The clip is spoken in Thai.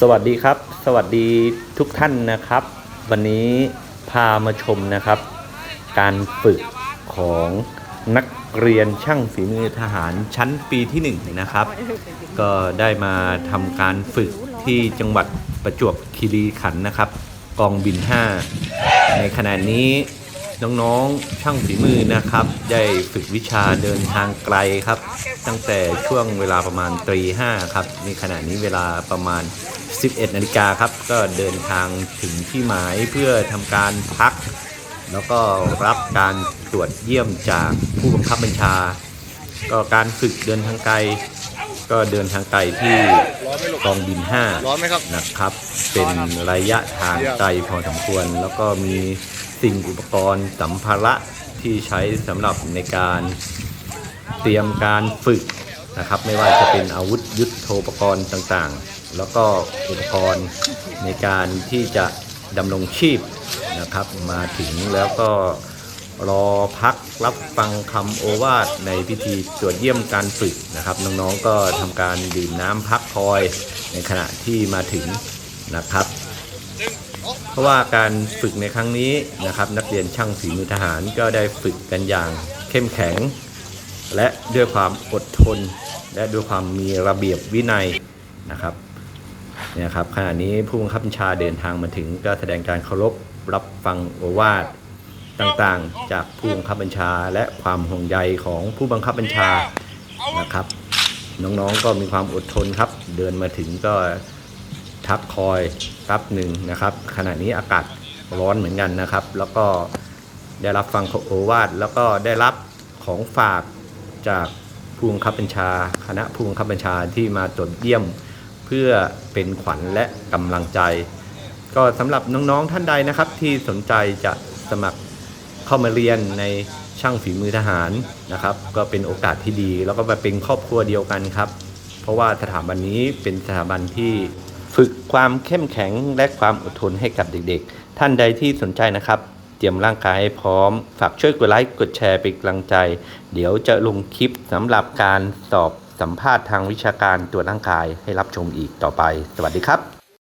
สวัสดีครับ สวัสดีทุกท่านนะครับ วันนี้พามาชมนะครับ การฝึกของนักเรียนช่างฝีมือทหารชั้นปีที่หนึ่งนะครับ ก็ได้มาทำการฝึกที่จังหวัดประจวบคีรีขันธ์นะครับ กองบิน 5 ในขณะนี้น้องๆช่างฝีมือนะครับ ได้ฝึกวิชาเดินทางไกลครับ ตั้งแต่ช่วงเวลาประมาณตรีห้าครับในขณะนี้เวลาประมาณ 11นาฬิกาครับ ก็เดินทางถึงที่หมายเพื่อทำการพัก แล้วก็รับการตรวจเยี่ยมจากผู้บังคับบัญชา ก็การฝึกเดินทางไกล ก็เดินทางไกลที่กองบิน5ร้อนไหมครับนะครับ เป็นระยะทางไกลพอสมควร แล้วก็มีสิ่งอุปกรณ์สัมภาระที่ใช้สำหรับในการเตรียมการฝึกนะครับ ไม่ว่าจะเป็นอาวุธยุทโธปกรณ์ต่างๆ แล้วก็อุปกรณ์ในการที่จะดำรงชีพนะครับมาถึงแล้วก็รอพักรับฟังคำโอวาทในพิธีตรวจเยี่ยมการฝึกนะครับ น้องๆก็ทำการดื่มน้ำพักคอยในขณะที่มาถึงนะครับ เพราะว่าการฝึกในครั้งนี้นะครับนักเรียนช่างฝีมือทหารก็ได้ฝึกกันอย่างเข้มแข็ง และด้วยความอดทน และด้วยความมีระเบียบวินัยนะครับ เนี่ยครับขณะนี้ผู้บังคับบัญชาเดินทางมาถึงก็แสดงการเคารพรับฟังโอวาทต่างๆ จากผู้บังคับบัญชาและความห่วงใยของผู้บังคับบัญชานะครับ น้องๆก็มีความอดทนครับ เดินมาถึงก็ทักคอยแป๊บหนึ่งนะครับ ขณะนี้อากาศร้อนเหมือนกันนะครับ แล้วก็ได้รับฟังโอวาทแล้วก็ได้รับของฝากจากผู้บังคับบัญชา คณะผู้บังคับบัญชาที่มาตรวจเยี่ยม เพื่อเป็นขวัญและกำลังใจ ก็สำหรับน้องๆท่านใดนะครับ ที่สนใจจะสมัครเข้ามาเรียนในช่างฝีมือทหารนะครับ ก็เป็นโอกาสที่ดี แล้วก็มาเป็นครอบครัวเดียวกันครับ เพราะว่าสถาบันนี้เป็นสถาบันที่ฝึกความเข้มแข็งและความอดทนให้กับเด็กๆ ท่านใดที่สนใจนะครับ เตรียมร่างกายให้พร้อม ฝากช่วยกดไลค์กดแชร์เป็นกำลังใจ เดี๋ยวจะลงคลิปสำหรับการสอบสัมภาษณ์ทางวิชาการตรวจร่างกายให้รับชมอีกต่อไป สวัสดีครับ